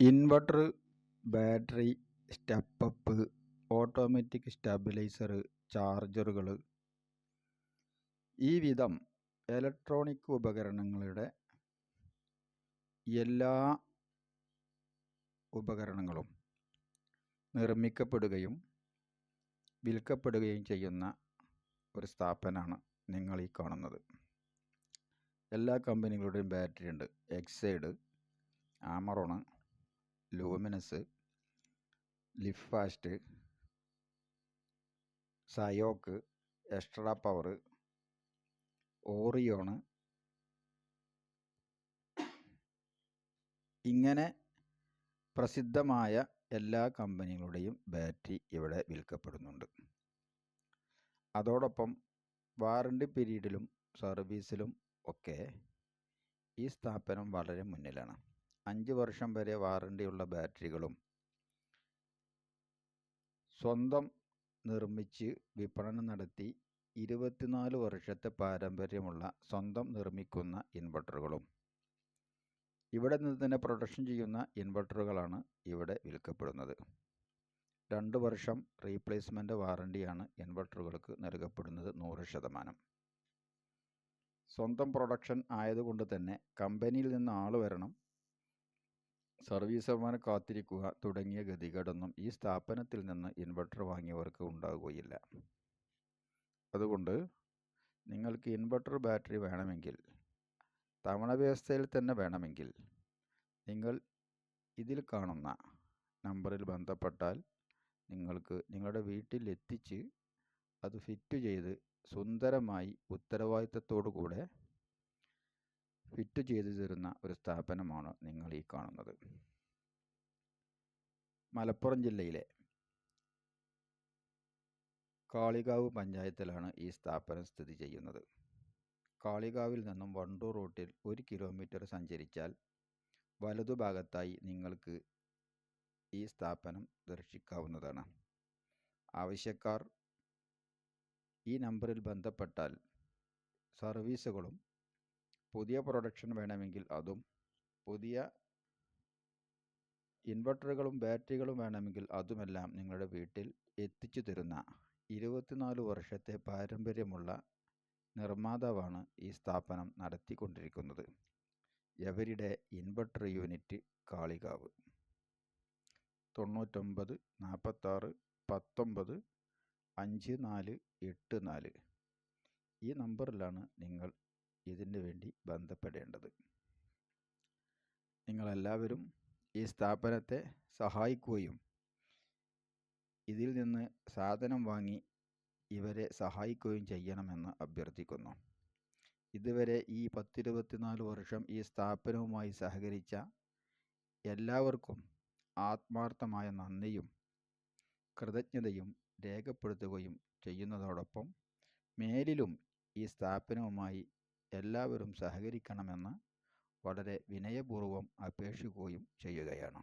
Inverter battery step up automatic stabiliser ചാർജറുകൾ. ഈ വിധം electronic ഉപകരണങ്ങളുടെ എല്ലാ ഉപകരണങ്ങളും നിർമ്മിക്കപ്പെടുകയും വിൽക്കപ്പെടുകയും ചെയ്യുന്ന ഒരു സ്ഥാപനമാണ് നിങ്ങൾ ഈ കാണുന്നത്. എല്ലാ കമ്പനികളുടെയും ബാറ്ററി ഉണ്ട്. എക്സൈഡ് ആമറോൺ ലൂമിനസ് ഫാസ്റ്റ് സയോക്ക് എക്സ്ട്രാ പവർ ഓറിയോണ് ഇങ്ങനെ പ്രസിദ്ധമായ എല്ലാ കമ്പനികളുടെയും ബാറ്ററി ഇവിടെ വിൽക്കപ്പെടുന്നുണ്ട്. അതോടൊപ്പം വാറണ്ടി പീരീഡിലും സർവീസിലും ഒക്കെ ഈ സ്ഥാപനം വളരെ മുന്നിലാണ്. അഞ്ച് വർഷം വരെ വാറണ്ടിയുള്ള ബാറ്ററികളും സ്വന്തം നിർമ്മിച്ച് വിപണനം നടത്തി ഇരുപത്തിനാല് വർഷത്തെ പാരമ്പര്യമുള്ള സ്വന്തം നിർമ്മിക്കുന്ന ഇൻവെർട്ടറുകളും ഇവിടെ നിന്ന് തന്നെ പ്രൊഡക്ഷൻ ചെയ്യുന്ന ഇൻവെർട്ടറുകളാണ് ഇവിടെ വിൽക്കപ്പെടുന്നത്. രണ്ട് വർഷം റീപ്ലേസ്മെന്റ് വാറണ്ടിയാണ് ഇൻവെർട്ടറുകൾക്ക് നൽകപ്പെടുന്നത് നൂറ് ശതമാനം. സ്വന്തം പ്രൊഡക്ഷൻ ആയതുകൊണ്ട് തന്നെ കമ്പനിയിൽ നിന്ന് ആൾ വരണം സർവീസർമാരെ കാത്തിരിക്കുക തുടങ്ങിയ ഗതികേടൊന്നും ഈ സ്ഥാപനത്തിൽ നിന്ന് ഇൻവെർട്ടർ വാങ്ങിയവർക്ക് ഉണ്ടാകുകയില്ല അതുകൊണ്ട് നിങ്ങൾക്ക് ഇൻവെർട്ടർ ബാറ്ററി വേണമെങ്കിൽ തവണ വ്യവസ്ഥയിൽ തന്നെ വേണമെങ്കിൽ നിങ്ങൾ ഇതിൽ കാണുന്ന നമ്പറിൽ ബന്ധപ്പെട്ടാൽ നിങ്ങൾക്ക് നിങ്ങളുടെ വീട്ടിലെത്തിച്ച് അത് ഫിറ്റ് ചെയ്ത് സുന്ദരമായി ഉത്തരവാദിത്തത്തോടു കൂടെ ഫിറ്റ് ചെയ്തു തരുന്ന ഒരു സ്ഥാപനമാണ് നിങ്ങൾ ഈ കാണുന്നത്. മലപ്പുറം ജില്ലയിലെ കാളികാവ് പഞ്ചായത്തിലാണ് ഈ സ്ഥാപനം സ്ഥിതി ചെയ്യുന്നത്. കാളികാവിൽ നിന്നും വണ്ടൂർ റൂട്ടിൽ ഒരു കിലോമീറ്റർ സഞ്ചരിച്ചാൽ വലതുഭാഗത്തായി നിങ്ങൾക്ക് ഈ സ്ഥാപനം ദർശിക്കാവുന്നതാണ്. ആവശ്യക്കാർ ഈ നമ്പറിൽ ബന്ധപ്പെട്ടാൽ സർവീസുകളും പുതിയ പ്രൊഡക്ഷൻ വേണമെങ്കിൽ അതും പുതിയ ഇൻവെർട്ടറുകളും ബാറ്ററികളും വേണമെങ്കിൽ അതുമെല്ലാം നിങ്ങളുടെ വീട്ടിൽ എത്തിച്ചു തരുന്ന ഇരുപത്തിനാല് വർഷത്തെ പാരമ്പര്യമുള്ള നിർമ്മാതാവാണ് ഈ സ്ഥാപനം നടത്തിക്കൊണ്ടിരിക്കുന്നത്. എവരിടെ ഇൻവെർട്ടർ യൂണിറ്റ് കാളികാവ്. തൊണ്ണൂറ്റൊമ്പത് നാൽപ്പത്താറ് പത്തൊമ്പത് അഞ്ച് നാല് എട്ട് നാല്. ഈ നമ്പറിലാണ് നിങ്ങൾ ഇതിന് വേണ്ടി ബന്ധപ്പെടേണ്ടത്. നിങ്ങളെല്ലാവരും ഈ സ്ഥാപനത്തെ സഹായിക്കുകയും ഇതിൽ നിന്ന് സാധനം വാങ്ങി ഇവരെ സഹായിക്കുകയും ചെയ്യണമെന്ന് അഭ്യർത്ഥിക്കുന്നു. ഇതുവരെ ഈ പത്തിരുപത്തിനാല് വർഷം ഈ സ്ഥാപനവുമായി സഹകരിച്ച എല്ലാവർക്കും ആത്മാർത്ഥമായ നന്ദിയും കൃതജ്ഞതയും രേഖപ്പെടുത്തുകയും ചെയ്യുന്നതോടൊപ്പം മേലിലും ഈ സ്ഥാപനവുമായി എല്ലാവരും സഹകരിക്കണമെന്ന് വളരെ വിനയപൂർവം അപേക്ഷിക്കുകയും ചെയ്യുകയാണ്.